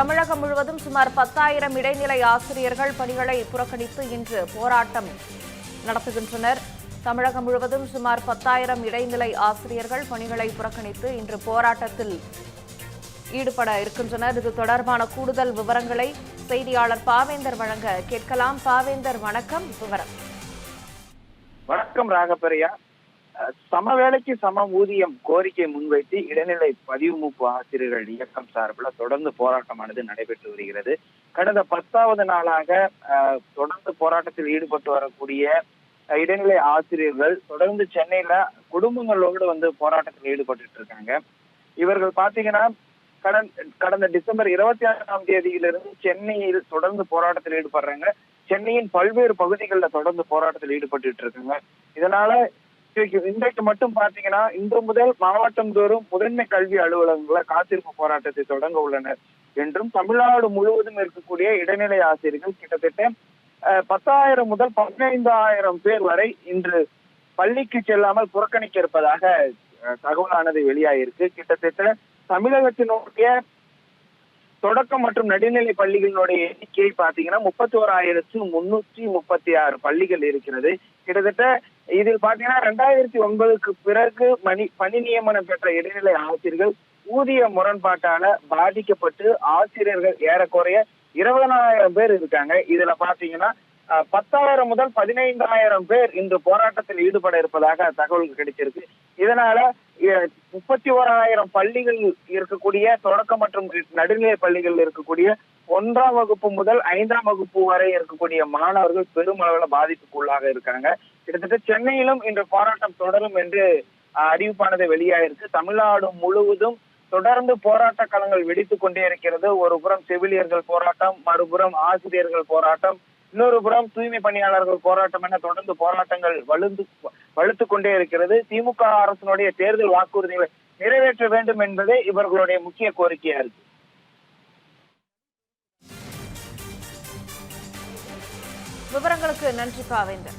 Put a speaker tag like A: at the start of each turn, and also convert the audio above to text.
A: தமிழகம் முழுவதும் சுமார் பத்தாயிரம் இடைநிலை ஆசிரியர்கள் பணிகளை புறக்கணித்து இன்று போராட்டம் நடத்துகின்றனர். தமிழகம் முழுவதும் சுமார் பத்தாயிரம் இடைநிலை ஆசிரியர்கள் பணிகளை புறக்கணித்து இன்று போராட்டத்தில் ஈடுபட இருக்கின்றனர். இது தொடர்பான கூடுதல் விவரங்களை செய்தியாளர் பாவேந்தர் வழங்க கேட்கலாம். பாவேந்தர் வணக்கம். விவரம்.
B: வணக்கம் ராகப்பரியா. சம வேலைக்கு சம ஊதியம் கோரிக்கை முன்வைத்து இடைநிலை பதிவு மூப்பு ஆசிரியர்கள் இயக்கம் சார்பில் தொடர்ந்து போராட்டமானது நடைபெற்று வருகிறது. கடந்த பத்தாவது நாளாக அஹ், தொடர்ந்து போராட்டத்தில் ஈடுபட்டு வரக்கூடிய இடைநிலை ஆசிரியர்கள் தொடர்ந்து சென்னையில குடும்பங்களோடு வந்து போராட்டத்தில் ஈடுபட்டு இருக்காங்க. இவர்கள் பாத்தீங்கன்னா கடந்த கடந்த டிசம்பர் இருபத்தி ஆறாம் தேதியிலிருந்து சென்னையில் தொடர்ந்து போராட்டத்தில் ஈடுபடுறாங்க. சென்னையின் பல்வேறு பகுதிகளில் தொடர்ந்து போராட்டத்தில் ஈடுபட்டு இருக்காங்க. இதனால இன்றைக்கு மட்டும் பாத்தீங்கன்னா இன்று முதல் மாவட்டம் தோறும் முதன்மை கல்வி அலுவலகங்கள காத்திருப்பு போராட்டத்தை தொடங்க உள்ளனர். என்றும் தமிழ்நாடு முழுவதும் இருக்கக்கூடிய இடைநிலை ஆசிரியர்கள் கிட்டத்தட்ட பத்தாயிரம் முதல் பதினைந்தாயிரம் பேர் வரை இன்று பள்ளிக்கு செல்லாமல் புறக்கணிக்க இருப்பதாக தகவலானது வெளியாயிருக்கு. கிட்டத்தட்ட தமிழகத்தினுடைய தொடக்கம் மற்றும் நடுநிலை பள்ளிகளினுடைய எண்ணிக்கை பாத்தீங்கன்னா முப்பத்தி ஓராயிரத்து முன்னூற்றி முப்பத்தி ஆறு பள்ளிகள் இருக்கிறது. கிட்டத்தட்ட இதில் பாத்தீங்கன்னா ரெண்டாயிரத்தி ஒன்பதுக்கு பிறகு மணி பணி நியமனம் பெற்ற இடைநிலை ஆசிரியர்கள் ஊதிய முரண்பாட்டால பாதிக்கப்பட்டு ஆசிரியர்கள் ஏறக்குறைய இருபதனாயிரம் பேர் இருக்காங்க. இதுல பாத்தீங்கன்னா பத்தாயிரம் முதல் பதினைந்தாயிரம் பேர் இன்று போராட்டத்தில் ஈடுபட இருப்பதாக தகவல் கிடைச்சிருக்கு. இதனால முப்பத்தி ஓராயிரம் பள்ளிகள் இருக்கக்கூடிய தொடக்க மற்றும் நடுநிலை பள்ளிகள் இருக்கக்கூடிய ஒன்றாம் வகுப்பு முதல் ஐந்தாம் வகுப்பு வரை இருக்கக்கூடிய மாணவர்கள் பெருமளவுல பாதிப்புக்குள்ளாக இருக்காங்க. கிட்டத்தட்ட சென்னையிலும் இன்று போராட்டம் தொடரும் என்று அறிவிப்பானது வெளியாயிருக்கு. தமிழ்நாடு முழுவதும் தொடர்ந்து போராட்ட களங்கள் வெடித்துக் கொண்டே இருக்கிறது. ஒரு புறம் செவிலியர்கள் போராட்டம் மறுபுறம் ஆசிரியர்கள் போராட்டம் இன்னொரு புறம் தூய்மை பணியாளர்கள் போராட்டம் என தொடர்ந்து போராட்டங்கள் வலுந்து வலுத்து கொண்டே இருக்கிறது. திமுக அரசினுடைய தேர்தல் வாக்குறுதிகளை நிறைவேற்ற வேண்டும் என்பதே இவர்களுடைய முக்கிய கோரிக்கையா இருக்கு.
A: விவரங்களுக்கு நன்றி பாவேந்தர்.